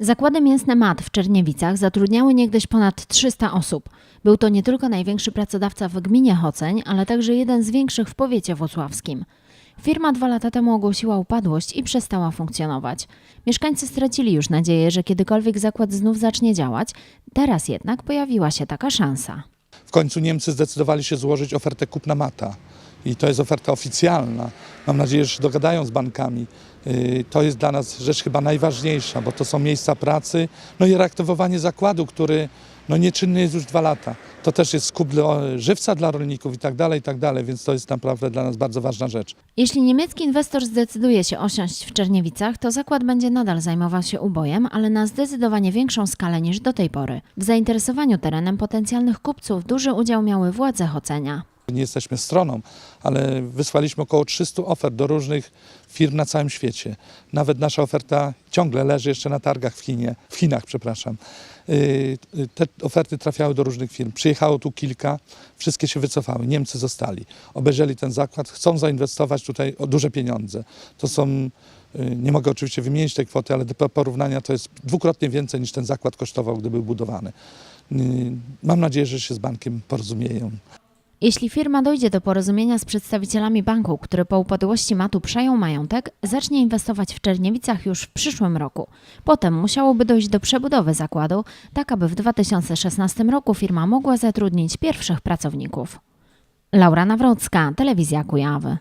Zakłady mięsne MAT w Czerniewicach zatrudniały niegdyś ponad 300 osób. Był to nie tylko największy pracodawca w gminie Choceń, ale także jeden z większych w powiecie włocławskim. Firma dwa lata temu ogłosiła upadłość i przestała funkcjonować. Mieszkańcy stracili już nadzieję, że kiedykolwiek zakład znów zacznie działać. Teraz jednak pojawiła się taka szansa. W końcu Niemcy zdecydowali się złożyć ofertę kupna mata. I to jest oferta oficjalna. Mam nadzieję, że dogadają z bankami. Yy, To jest dla nas rzecz chyba najważniejsza, bo to są miejsca pracy, no i reaktywowanie zakładu, który no nieczynny jest już dwa lata. To też jest skup żywca dla rolników i tak dalej, i tak dalej, więc to jest naprawdę dla nas bardzo ważna rzecz. Jeśli niemiecki inwestor zdecyduje się osiąść w Czerniewicach, to zakład będzie nadal zajmował się ubojem, ale na zdecydowanie większą skalę niż do tej pory. W zainteresowaniu terenem potencjalnych kupców duży udział miały władze Chocenia. Nie jesteśmy stroną, ale wysłaliśmy około 300 ofert do różnych firm na całym świecie. Nawet nasza oferta ciągle leży jeszcze na targach w, Chinie, w Chinach. Przepraszam. Yy, Te oferty trafiały do różnych firm. Przyjechało tu kilka, wszystkie się wycofały. Niemcy zostali. Obejrzeli ten zakład, chcą zainwestować tutaj duże pieniądze. To są, yy, nie mogę oczywiście wymienić tej kwoty, ale do porównania to jest dwukrotnie więcej niż ten zakład kosztował, gdy był budowany. Mam nadzieję, że się z bankiem porozumieją. Jeśli firma dojdzie do porozumienia z przedstawicielami banku, który po upadłości matu przejął majątek, zacznie inwestować w Czerniewicach już w przyszłym roku. Potem musiałoby dojść do przebudowy zakładu, tak aby w 2016 roku firma mogła zatrudnić pierwszych pracowników. Laura Nawrocka, Telewizja Kujawy.